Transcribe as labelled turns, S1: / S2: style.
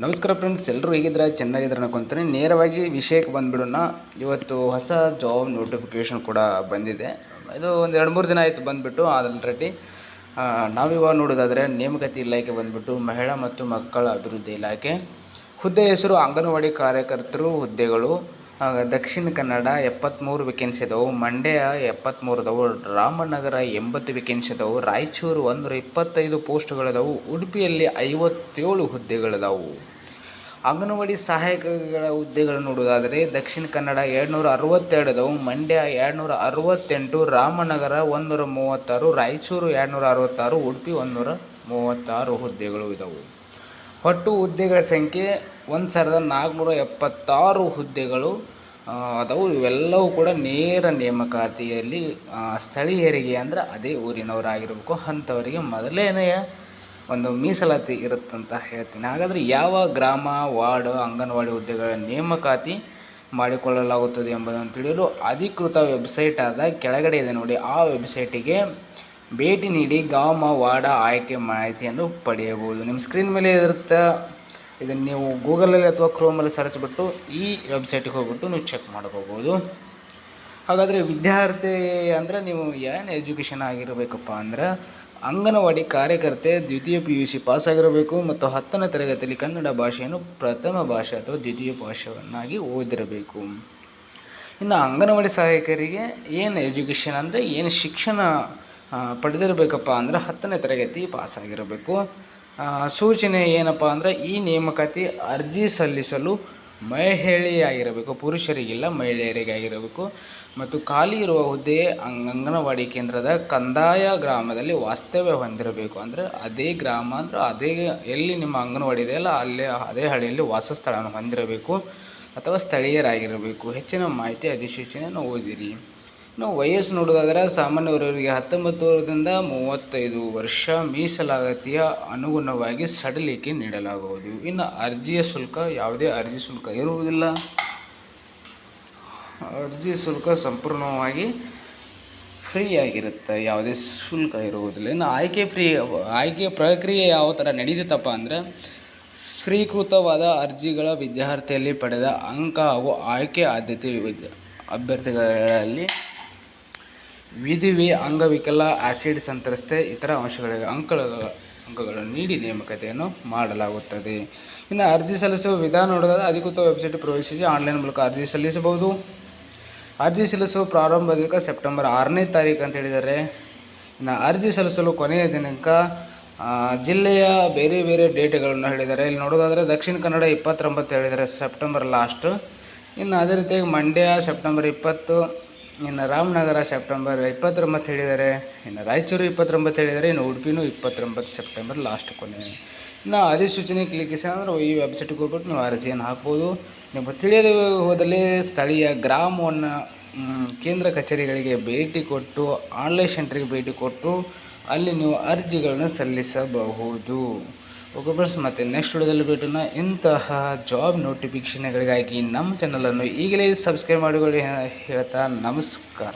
S1: ನಮಸ್ಕಾರ ಫ್ರೆಂಡ್ಸ್ ಎಲ್ಲರೂ ಹೇಗಿದ್ರೆ ಚೆನ್ನಾಗಿದ್ರೆ ಅನ್ಕೊಂತೀನಿ ನೇರವಾಗಿ ವಿಷಯಕ್ಕೆ ಬಂದ್ಬಿಡೋಣ. ಇವತ್ತು ಹೊಸ ಜಾಬ್ ನೋಟಿಫಿಕೇಷನ್ ಕೂಡ ಬಂದಿದೆ. ಇದು ಒಂದು ಎರಡು ಮೂರು ದಿನ ಆಯಿತು ಬಂದುಬಿಟ್ಟು ಆಲ್ರೆಡಿ ನಾವಿವಾಗ ನೋಡೋದಾದರೆ ನೇಮಕಾತಿ ಇಲಾಖೆ ಬಂದುಬಿಟ್ಟು ಮಹಿಳಾ ಮತ್ತು ಮಕ್ಕಳ ಅಭಿವೃದ್ಧಿ ಇಲಾಖೆ. ಹುದ್ದೆ ಹೆಸರು ಅಂಗನವಾಡಿ ಕಾರ್ಯಕರ್ತರು ಹುದ್ದೆಗಳು. ದಕ್ಷಿಣ ಕನ್ನಡ ಎಪ್ಪತ್ತ್ಮೂರು ವೇಕೆನ್ಸಿ ಅದಾವೆ ಮಂಡ್ಯ ಎಪ್ಪತ್ತ್ಮೂರು ಅದಾವೆ ರಾಮನಗರ ಎಂಬತ್ತು ವೇಕೆನ್ಸಿ ಅದಾವು ರಾಯಚೂರು ಒಂದೂರ ಇಪ್ಪತ್ತೈದು ಪೋಸ್ಟ್ಗಳಿದಾವು ಉಡುಪಿಯಲ್ಲಿ ಐವತ್ತೇಳು ಹುದ್ದೆಗಳಿದಾವು ಅಂಗನವಾಡಿ ಸಹಾಯಕಗಳ ಹುದ್ದೆಗಳು ನೋಡೋದಾದರೆ ದಕ್ಷಿಣ ಕನ್ನಡ ಎರಡುನೂರ ಅರವತ್ತೆರಡು ಅದಾವು ಮಂಡ್ಯ ಎರಡುನೂರ ಅರವತ್ತೆಂಟು, ರಾಮನಗರ ಒಂದೂರ ಮೂವತ್ತಾರು, ರಾಯಚೂರು ಎರಡುನೂರ ಅರವತ್ತಾರು, ಉಡುಪಿ ಒಂದೂರ ಮೂವತ್ತಾರು ಹುದ್ದೆಗಳು ಇದಾವೆ ಒಟ್ಟು ಹುದ್ದೆಗಳ ಸಂಖ್ಯೆ ಒಂದು ಸಾವಿರದ ನಾಲ್ಕುನೂರ ಎಪ್ಪತ್ತಾರು ಹುದ್ದೆಗಳು ಅದಾವು ಇವೆಲ್ಲವೂ ಕೂಡ ನೇರ ನೇಮಕಾತಿಯಲ್ಲಿ ಸ್ಥಳೀಯರಿಗೆ ಅಂದರೆ ಅದೇ ಊರಿನವರಾಗಿರಬೇಕು. ಅಂಥವರಿಗೆ ಮೊದಲನೆಯ ಒಂದು ಮೀಸಲಾತಿ ಇರುತ್ತಂತ ಹೇಳ್ತೀನಿ. ಹಾಗಾದರೆ ಯಾವ ಗ್ರಾಮ, ವಾರ್ಡ್, ಅಂಗನವಾಡಿ ಹುದ್ದೆಗಳ ನೇಮಕಾತಿ ಮಾಡಿಕೊಳ್ಳಲಾಗುತ್ತದೆ ಎಂಬುದನ್ನು ತಿಳಿಯಲು ಅಧಿಕೃತ ವೆಬ್ಸೈಟ್ ಆದ ಕೆಳಗಡೆ ಇದೆ ನೋಡಿ. ಆ ವೆಬ್ಸೈಟಿಗೆ ಭೇಟಿ ನೀಡಿ ಗ್ರಾಮ, ವಾರ್ಡ ಆಯ್ಕೆ ಮಾಹಿತಿಯನ್ನು ಪಡೆಯಬಹುದು. ನಿಮ್ಮ ಸ್ಕ್ರೀನ್ ಮೇಲೆ ಇರುತ್ತೆ ಇದನ್ನು ನೀವು ಗೂಗಲಲ್ಲಿ ಅಥವಾ ಕ್ರೋಮಲ್ಲಿ ಸರ್ಚ್ ಬಿಟ್ಟು ಈ ವೆಬ್ಸೈಟಿಗೆ ಹೋಗ್ಬಿಟ್ಟು ನೀವು ಚೆಕ್ ಮಾಡ್ಕೋಬೋದು. ಹಾಗಾದರೆ ವಿದ್ಯಾರ್ಥಿ ಅಂದರೆ ನೀವು ಏನು ಎಜುಕೇಷನ್ ಆಗಿರಬೇಕಪ್ಪ ಅಂದ್ರೆ ಅಂಗನವಾಡಿ ಕಾರ್ಯಕರ್ತೆ ದ್ವಿತೀಯ ಪಿ ಯು ಸಿ ಪಾಸಾಗಿರಬೇಕು ಮತ್ತು ಹತ್ತನೇ ತರಗತಿಯಲ್ಲಿ ಕನ್ನಡ ಭಾಷೆಯನ್ನು ಪ್ರಥಮ ಭಾಷೆ ಅಥವಾ ದ್ವಿತೀಯ ಭಾಷೆಯನ್ನಾಗಿ ಓದಿರಬೇಕು. ಇನ್ನು ಅಂಗನವಾಡಿ ಸಹಾಯಕರಿಗೆ ಏನು ಎಜುಕೇಷನ್ ಅಂದರೆ ಏನು ಶಿಕ್ಷಣ ಪಡೆದಿರಬೇಕಪ್ಪ ಅಂದರೆ ಹತ್ತನೇ ತರಗತಿ ಪಾಸಾಗಿರಬೇಕು ಸೂಚನೆ ಏನಪ್ಪ ಅಂದರೆ ಈ ನೇಮಕಾತಿ ಅರ್ಜಿ ಸಲ್ಲಿಸಲು ಮಹಿಳೆಯಾಗಿರಬೇಕು, ಪುರುಷರಿಗಿಲ್ಲ, ಮಹಿಳೆಯರಿಗಾಗಿರಬೇಕು. ಮತ್ತು ಖಾಲಿ ಇರುವ ಹುದ್ದೆ ಅಂಗ್, ಅಂಗನವಾಡಿ ಕೇಂದ್ರದ ಕಂದಾಯ ಗ್ರಾಮದಲ್ಲಿ ವಾಸ್ತವ್ಯ ಹೊಂದಿರಬೇಕು. ಅಂದರೆ ಅದೇ ಗ್ರಾಮ ಅಂದರೆ ಅದೇ, ಎಲ್ಲಿ ನಿಮ್ಮ ಅಂಗನವಾಡಿ ಇದೆಯಲ್ಲ ಅಲ್ಲೇ, ಅದೇ ಹಳ್ಳಿಯಲ್ಲಿ ವಾಸಸ್ಥಳವನ್ನು ಹೊಂದಿರಬೇಕು ಅಥವಾ ಸ್ಥಳೀಯರಾಗಿರಬೇಕು. ಹೆಚ್ಚಿನ ಮಾಹಿತಿ ಅಧಿಸೂಚನೆಯನ್ನು ಓದಿರಿ. ಇನ್ನು ವಯಸ್ಸು ನೋಡೋದಾದರೆ ಸಾಮಾನ್ಯ ವರ್ಗರಿಗೆ ಹತ್ತೊಂಬತ್ತು ವರ್ಷದಿಂದ ಮೂವತ್ತೈದು ವರ್ಷ ಮೀಸಲಾತಿಯ ಅನುಗುಣವಾಗಿ ಸಡಿಲಿಕೆ ನೀಡಲಾಗುವುದು. ಇನ್ನು ಅರ್ಜಿಯ ಶುಲ್ಕ, ಯಾವುದೇ ಅರ್ಜಿ ಶುಲ್ಕ ಇರುವುದಿಲ್ಲ. ಅರ್ಜಿ ಶುಲ್ಕ ಸಂಪೂರ್ಣವಾಗಿ ಫ್ರೀ ಆಗಿರುತ್ತೆ ಯಾವುದೇ ಶುಲ್ಕ ಇರುವುದಿಲ್ಲ. ಇನ್ನು ಆಯ್ಕೆ ಫ್ರೀ, ಆಯ್ಕೆ ಪ್ರಕ್ರಿಯೆ ಯಾವ ಥರ ನಡೀತಪ್ಪ ಅಂದರೆ, ಸ್ವೀಕೃತವಾದ ಅರ್ಜಿಗಳ ವಿದ್ಯಾರ್ಥಿಯಲ್ಲಿ ಪಡೆದ ಅಂಕ ಹಾಗೂ ಆಯ್ಕೆ ಆದ್ಯತೆ ವಿದ್ಯ ಅಭ್ಯರ್ಥಿಗಳಲ್ಲಿ ವಿಧಿವಿ ಅಂಗವಿಕಲ ಆಸಿಡ್ ಸಂತ್ರಸ್ತೆ ಇತರ ಅಂಶಗಳಿಗೆ ಅಂಕಗಳ ಅಂಕಗಳನ್ನು ನೀಡಿ ನೇಮಕತೆಯನ್ನು ಮಾಡಲಾಗುತ್ತದೆ. ಇನ್ನು ಅರ್ಜಿ ಸಲ್ಲಿಸುವ ವಿಧಾನ ನೋಡೋದಾದರೆ ಅಧಿಕೃತ ವೆಬ್ಸೈಟ್ ಪ್ರವೇಶಿಸಿ ಆನ್ಲೈನ್ ಮೂಲಕ ಅರ್ಜಿ ಸಲ್ಲಿಸಬಹುದು. ಅರ್ಜಿ ಸಲ್ಲಿಸುವ ಪ್ರಾರಂಭ ದಿನಾಂಕ ಸೆಪ್ಟೆಂಬರ್ ಆರನೇ ತಾರೀಕು ಅಂತ ಹೇಳಿದ್ದಾರೆ. ಇನ್ನು ಅರ್ಜಿ ಸಲ್ಲಿಸಲು ಕೊನೆಯ ದಿನಾಂಕ ಜಿಲ್ಲೆಯ ಬೇರೆ ಬೇರೆ ಡೇಟ್ಗಳನ್ನು ಹೇಳಿದ್ದಾರೆ. ಇಲ್ಲಿ ನೋಡೋದಾದರೆ ದಕ್ಷಿಣ ಕನ್ನಡ ಇಪ್ಪತ್ತೊಂಬತ್ತು ಹೇಳಿದ್ದಾರೆ ಸೆಪ್ಟೆಂಬರ್ ಲಾಸ್ಟ್. ಇನ್ನು ಅದೇ ರೀತಿಯಾಗಿ ಮಂಡ್ಯ ಸೆಪ್ಟೆಂಬರ್ ಇಪ್ಪತ್ತು ಇನ್ನು ರಾಮನಗರ ಸೆಪ್ಟೆಂಬರ್ ಇಪ್ಪತ್ತೊಂಬತ್ತು ಹೇಳಿದ್ದಾರೆ ಇನ್ನು ರಾಯಚೂರು ಇಪ್ಪತ್ತೊಂಬತ್ತು ಹೇಳಿದ್ದಾರೆ ಇನ್ನು ಉಡುಪಿನೂ ಇಪ್ಪತ್ತೊಂಬತ್ತು ಸೆಪ್ಟೆಂಬರ್ ಲಾಸ್ಟ್ ಕೊನೆ. ಇನ್ನು ಅಧಿಸೂಚನೆ ಕ್ಲಿಕ್ಕಿಸಿ ಅಂದರೆ ಈ ವೆಬ್ಸೈಟ್ಗೆ ಹೋಗ್ಬಿಟ್ಟು ನೀವು ಅರ್ಜಿಯನ್ನು ಹಾಕ್ಬೋದು. ನೀವು ತಿಳಿಯದೆ ಹೋದಲ್ಲಿ ಸ್ಥಳೀಯ ಗ್ರಾಮವನ್ನು ಕೇಂದ್ರ ಕಚೇರಿಗಳಿಗೆ ಭೇಟಿ ಕೊಟ್ಟು ಆನ್ಲೈನ್ ಸೆಂಟ್ರಿಗೆ ಭೇಟಿ ಕೊಟ್ಟು ಅಲ್ಲಿ ನೀವು ಅರ್ಜಿಗಳನ್ನು ಸಲ್ಲಿಸಬಹುದು. ಓಕೆ ಫ್ರೆಂಡ್ಸ್ ಮತ್ತು ನೆಕ್ಸ್ಟ್ ವಿಡಿಯೋದಲ್ಲಿ ಭೇಟಿನ ಇಂತಹ ಜಾಬ್ ನೋಟಿಫಿಕೇಷನ್ಗಳಿಗಾಗಿ ನಮ್ಮ ಚಾನಲನ್ನು ಈಗಲೇ ಸಬ್ಸ್ಕ್ರೈಬ್ ಮಾಡಿಕೊಳ್ಳಿ ಹೇಳ್ತಾ ನಮಸ್ಕಾರ.